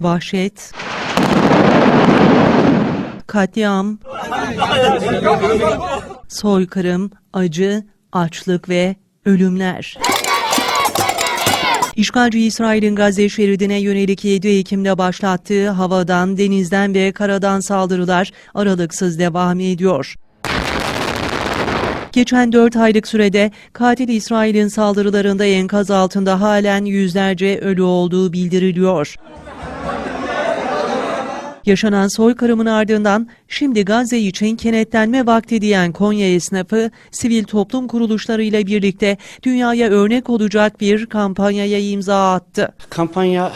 vahşet, katliam, soykırım, acı, açlık ve ölümler. İşgalci İsrail'in Gazze şeridine yönelik 7 Ekim'de başlattığı havadan, denizden ve karadan saldırılar aralıksız devam ediyor. Geçen 4 aylık sürede katil İsrail'in saldırılarında enkaz altında halen yüzlerce ölü olduğu bildiriliyor. Yaşanan soykırımın ardından şimdi Gazze için kenetlenme vakti diyen Konya esnafı sivil toplum kuruluşlarıyla birlikte dünyaya örnek olacak bir kampanyaya imza attı. Kampanya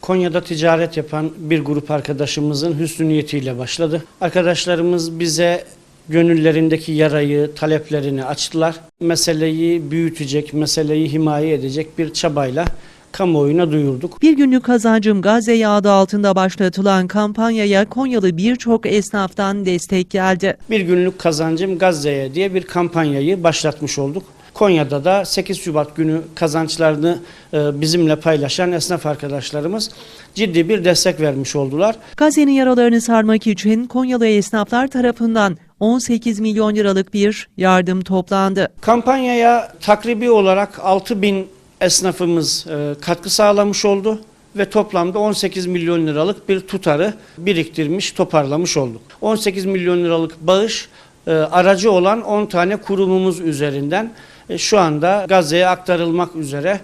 Konya'da ticaret yapan bir grup arkadaşımızın hüsnü niyetiyle başladı. Arkadaşlarımız bize gönüllerindeki yarayı, taleplerini açtılar. Meseleyi büyütecek, meseleyi himaye edecek bir çabayla kamuoyuna duyurduk. Bir günlük kazancım Gazze'ye adı altında başlatılan kampanyaya Konyalı birçok esnaftan destek geldi. Bir günlük kazancım Gazze'ye diye bir kampanyayı başlatmış olduk. Konya'da da 8 Şubat günü kazançlarını e, bizimle paylaşan esnaf arkadaşlarımız ciddi bir destek vermiş oldular. Gazze'nin yaralarını sarmak için Konyalı esnaflar tarafından 18 milyon liralık bir yardım toplandı. Kampanyaya takribi olarak 6 bin esnafımız e, katkı sağlamış oldu ve toplamda 18 milyon liralık bir tutarı biriktirmiş, toparlamış olduk. 18 milyon liralık bağış e, aracı olan 10 tane kurumumuz üzerinden e, şu anda Gazze'ye aktarılmak üzere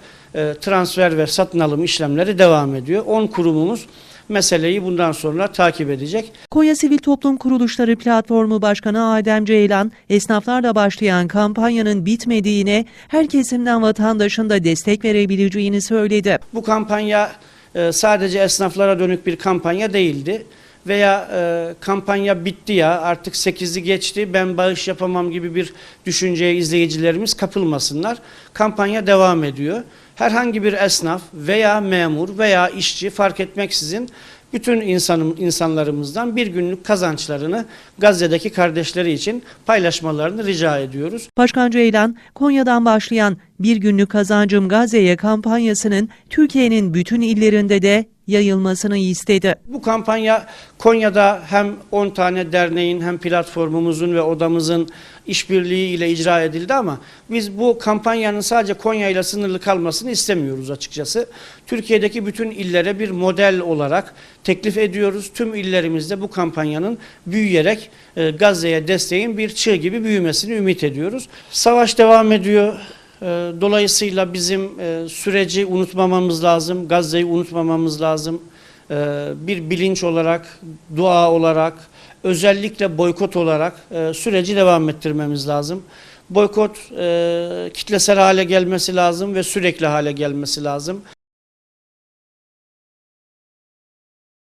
transfer ve satın alım işlemleri devam ediyor. 10 kurumumuz meseleyi bundan sonra takip edecek. Konya Sivil Toplum Kuruluşları Platformu Başkanı Adem Ceylan, esnaflarla başlayan kampanyanın bitmediğine, her kesimden vatandaşın da destek verebileceğini söyledi. Bu kampanya e, sadece esnaflara dönük bir kampanya değildi. Veya e, kampanya bitti ya artık 8'i geçti ben bağış yapamam gibi bir düşünceye izleyicilerimiz kapılmasınlar. Kampanya devam ediyor. Herhangi bir esnaf veya memur veya işçi fark etmeksizin bütün insanım, insanlarımızdan bir günlük kazançlarını Gazze'deki kardeşleri için paylaşmalarını rica ediyoruz. Başkan Ceylan, Konya'dan başlayan Bir Günlük Kazancım Gazze'ye kampanyasının Türkiye'nin bütün illerinde de yayılmasını istedi. Bu kampanya Konya'da hem 10 tane derneğin hem platformumuzun ve odamızın işbirliği ile icra edildi ama biz bu kampanyanın sadece Konya ile sınırlı kalmasını istemiyoruz açıkçası. Türkiye'deki bütün illere bir model olarak teklif ediyoruz. Tüm illerimizde bu kampanyanın büyüyerek e, Gazze'ye desteğin bir çığ gibi büyümesini ümit ediyoruz. Savaş devam ediyor. E, Dolayısıyla bizim e, süreci unutmamamız lazım, Gazze'yi unutmamamız lazım. E, Bir bilinç olarak, dua olarak, özellikle boykot olarak e, süreci devam ettirmemiz lazım. Boykot e, kitlesel hale gelmesi lazım ve sürekli hale gelmesi lazım.